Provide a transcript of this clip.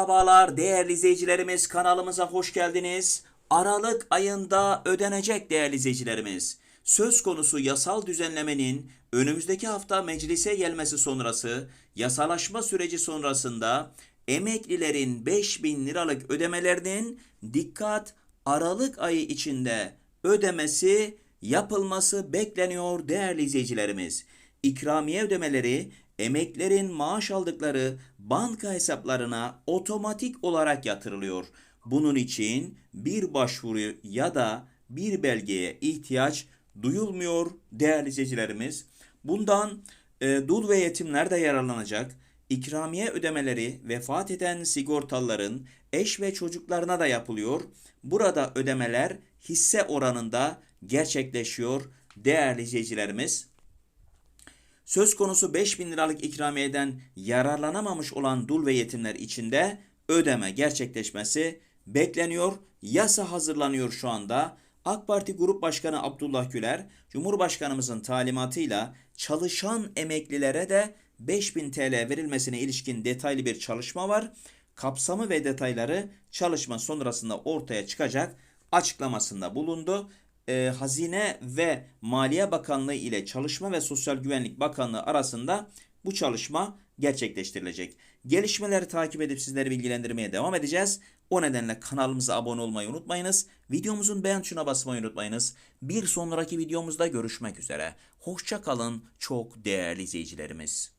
Merhabalar değerli izleyicilerimiz kanalımıza hoş geldiniz. Aralık ayında ödenecek değerli izleyicilerimiz. Söz konusu yasal düzenlemenin önümüzdeki hafta meclise gelmesi sonrası yasalaşma süreci sonrasında emeklilerin 5000 liralık ödemelerinin dikkat Aralık ayı içinde ödemesi yapılması bekleniyor değerli izleyicilerimiz. İkramiye ödemeleri emeklerin maaş aldıkları banka hesaplarına otomatik olarak yatırılıyor. Bunun için bir başvuru ya da bir belgeye ihtiyaç duyulmuyor değerli izleyicilerimiz. Bundan e, dul ve yetimler de yararlanacak. İkramiye ödemeleri vefat eden sigortalıların eş ve çocuklarına da yapılıyor. Burada ödemeler hisse oranında gerçekleşiyor değerli izleyicilerimiz. Söz konusu 5000 liralık ikramiyeden yararlanamamış olan dul ve yetimler için de ödeme gerçekleşmesi bekleniyor. Yasa hazırlanıyor şu anda. AK Parti Grup Başkanı Abdullah Güler, Cumhurbaşkanımızın talimatıyla çalışan emeklilere de 5000 TL verilmesine ilişkin detaylı bir çalışma var. Kapsamı ve detayları çalışma sonrasında ortaya çıkacak açıklamasında bulundu. Ee, Hazine ve Maliye Bakanlığı ile Çalışma ve Sosyal Güvenlik Bakanlığı arasında bu çalışma gerçekleştirilecek. Gelişmeleri takip edip sizleri bilgilendirmeye devam edeceğiz. O nedenle kanalımıza abone olmayı unutmayınız. Videomuzun beğen tuşuna basmayı unutmayınız. Bir sonraki videomuzda görüşmek üzere. Hoşça kalın çok değerli izleyicilerimiz.